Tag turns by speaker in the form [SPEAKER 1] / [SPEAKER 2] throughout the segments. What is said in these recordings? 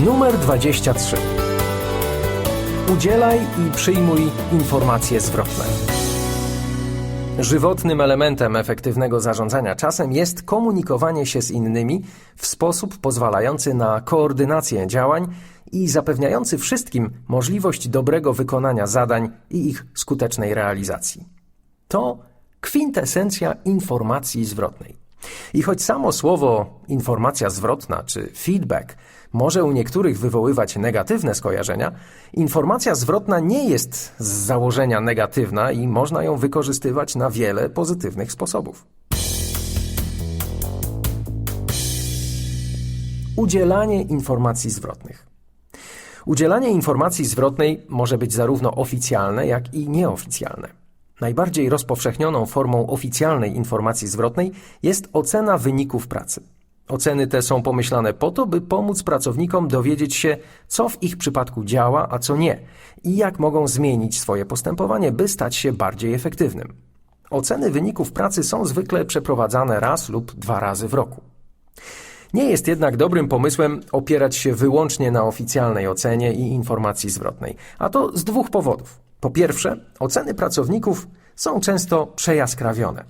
[SPEAKER 1] Numer 23. Udzielaj i przyjmuj informacje zwrotne. Żywotnym elementem efektywnego zarządzania czasem jest komunikowanie się z innymi w sposób pozwalający na koordynację działań i zapewniający wszystkim możliwość dobrego wykonania zadań i ich skutecznej realizacji. To kwintesencja informacji zwrotnej. I choć samo słowo informacja zwrotna czy feedback może u niektórych wywoływać negatywne skojarzenia, informacja zwrotna nie jest z założenia negatywna i można ją wykorzystywać na wiele pozytywnych sposobów. Udzielanie informacji zwrotnych. Udzielanie informacji zwrotnej może być zarówno oficjalne, jak i nieoficjalne. Najbardziej rozpowszechnioną formą oficjalnej informacji zwrotnej jest ocena wyników pracy. Oceny te są pomyślane po to, by pomóc pracownikom dowiedzieć się, co w ich przypadku działa, a co nie, i jak mogą zmienić swoje postępowanie, by stać się bardziej efektywnym. Oceny wyników pracy są zwykle przeprowadzane raz lub dwa razy w roku. Nie jest jednak dobrym pomysłem opierać się wyłącznie na oficjalnej ocenie i informacji zwrotnej, a to z dwóch powodów. Po pierwsze, oceny pracowników są często przejaskrawione.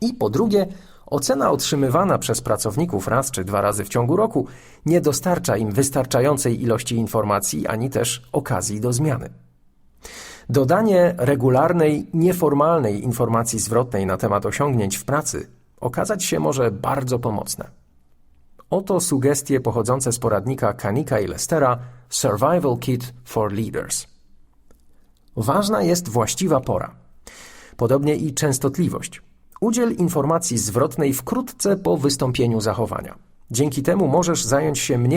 [SPEAKER 1] I po drugie, ocena otrzymywana przez pracowników raz czy dwa razy w ciągu roku nie dostarcza im wystarczającej ilości informacji ani też okazji do zmiany. Dodanie regularnej, nieformalnej informacji zwrotnej na temat osiągnięć w pracy okazać się może bardzo pomocne. Oto sugestie pochodzące z poradnika Kanika i Lestera Survival Kit for Leaders. Ważna jest właściwa pora. Podobnie i częstotliwość. Udziel informacji zwrotnej wkrótce po wystąpieniu zachowania. Dzięki temu możesz zająć się mniej